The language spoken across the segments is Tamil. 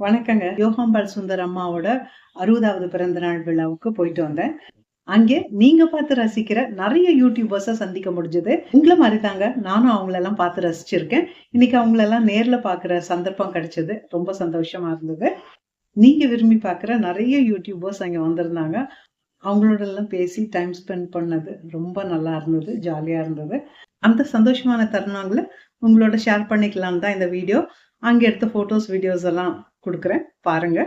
வணக்கங்க. யோகாம்பால் சுந்தர் அம்மாவோட அறுபதாவது பிறந்த நாள் விழாவுக்கு போயிட்டு வந்தேன். அங்கே நீங்க பார்த்து ரசிக்கிற நிறைய யூடியூபர்ஸை சந்திக்க முடிஞ்சது. உங்களை மாதிரி தாங்க நானும் அவங்களெல்லாம் பார்த்து ரசிச்சிருக்கேன். இன்னைக்கு அவங்களெல்லாம் நேர்ல பார்க்குற சந்தர்ப்பம் கிடைச்சது. ரொம்ப சந்தோஷமா இருந்தது. நீங்க விரும்பி பார்க்குற நிறைய யூடியூபர்ஸ் அங்கே வந்திருந்தாங்க. அவங்களோட எல்லாம் பேசி டைம் ஸ்பெண்ட் பண்ணது ரொம்ப நல்லா இருந்தது ஜாலியா இருந்தது. அந்த சந்தோஷமான தருணங்களை உங்களோட ஷேர் பண்ணிக்கலாம் தான் இந்த வீடியோ அங்கே எடுத்த ஃபோட்டோஸ் வீடியோஸ் எல்லாம் கொடுக்குறேன். பாருங்க.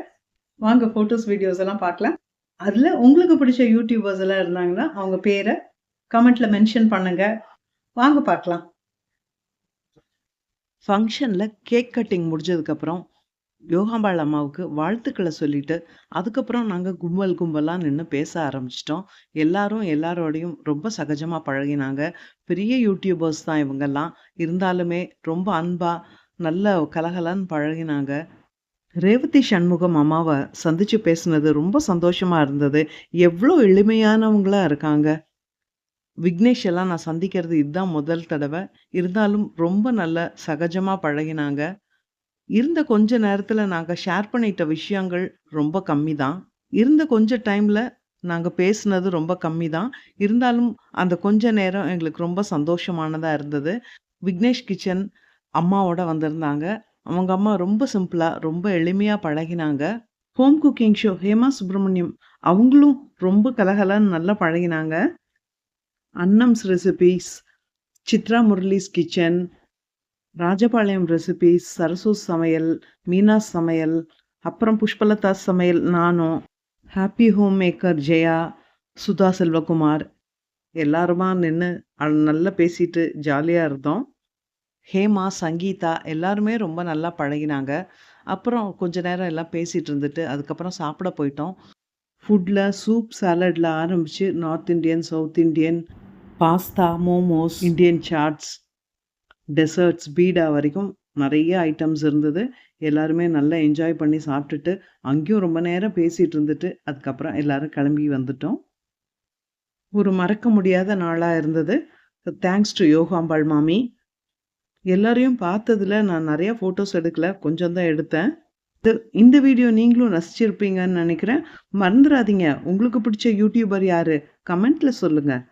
வாங்க ஃபோட்டோஸ் வீடியோஸ் எல்லாம் பார்க்கலாம். அதில் உங்களுக்கு பிடிச்ச யூடியூபர்ஸ் எல்லாம் இருந்தாங்கன்னா அவங்க பேரை கமெண்ட்ல மென்ஷன் பண்ணுங்க. வாங்க பார்க்கலாம். ஃபங்க்ஷனில் கேக் கட்டிங் முடிஞ்சதுக்கப்புறம் யோகாம்பாள் அம்மாவுக்கு வாழ்த்துக்களை சொல்லிட்டு அதுக்கப்புறம் நாங்கள் கும்பல் கும்பலாக நின்று பேச ஆரம்பிச்சிட்டோம். எல்லாரும் எல்லாரோடையும் ரொம்ப சகஜமாக பழகினாங்க. பெரிய யூடியூபர்ஸ் தான் இவங்கெல்லாம். இருந்தாலுமே ரொம்ப அன்பாக நல்ல கலகலன்னு பழகினாங்க. ரேவதி சண்முகம் அம்மாவை சந்திச்சு பேசுனது ரொம்ப சந்தோஷமா இருந்தது. எவ்வளோ எளிமையானவங்களா இருக்காங்க. விக்னேஷ் எல்லாம் நான் சந்திக்கிறது இதுதான் முதல் தடவை. இருந்தாலும் ரொம்ப நல்ல சகஜமாக பழகினாங்க. இருந்த கொஞ்ச நேரத்தில் நாங்கள் ஷேர் பண்ணிட்ட விஷயங்கள் ரொம்ப கம்மி தான் இருந்த கொஞ்ச டைமில் நாங்கள் பேசுனது ரொம்ப கம்மி தான் இருந்தாலும் அந்த கொஞ்ச நேரம் எங்களுக்கு ரொம்ப சந்தோஷமானதாக இருந்தது. விக்னேஷ் கிச்சன் அம்மாவோட வந்திருந்தாங்க. அவங்க அம்மா ரொம்ப சிம்பிளாக ரொம்ப எளிமையாக பழகினாங்க. Home cooking show Hema Subramaniam அவங்களும் ரொம்ப கலகலன்னு நல்லா பழகினாங்க. Annam's recipes Chitra Murali's kitchen Rajapalayam recipes Sarasu's சமையல் மீனா சமையல் அப்புறம் புஷ்பலதா சமையல் நானும் happy home maker Jaya Sudha Selvakumar எல்லாருமா நின்று நல்லா பேசிட்டு ஜாலியாக இருந்தோம். ஹேமா சங்கீதா எல்லாருமே ரொம்ப நல்லா பழகினாங்க. அப்புறம் கொஞ்ச நேரம் எல்லாம் பேசிகிட்டு இருந்துட்டு அதுக்கப்புறம் சாப்பிட போயிட்டோம். ஃபுட்டில் சூப் சாலடில் ஆரம்பித்து north Indian south Indian pasta momos Indian chaats desserts பீடா வரைக்கும் நிறைய ஐட்டம்ஸ் இருந்தது. எல்லாருமே நல்லா என்ஜாய் பண்ணி சாப்பிட்டுட்டு அங்கேயும் ரொம்ப நேரம் பேசிகிட்டு இருந்துட்டு அதுக்கப்புறம் எல்லாரும் கிளம்பி வந்துட்டோம். ஒரு மறக்க முடியாத நாளாக இருந்தது. தேங்க்ஸ் டு யோகாம்பாள் மாமி. எல்லாரையும் பார்த்ததுல நான் நிறையா ஃபோட்டோஸ் எடுக்கல. கொஞ்சம் தான் எடுத்தேன். இது இந்த வீடியோ நீங்களும் ரசிச்சிருப்பீங்கன்னு நினைக்கிறேன். மறந்துடாதீங்க. உங்களுக்கு பிடிச்ச யூடியூபர் யார்? கமெண்ட்டில் சொல்லுங்கள்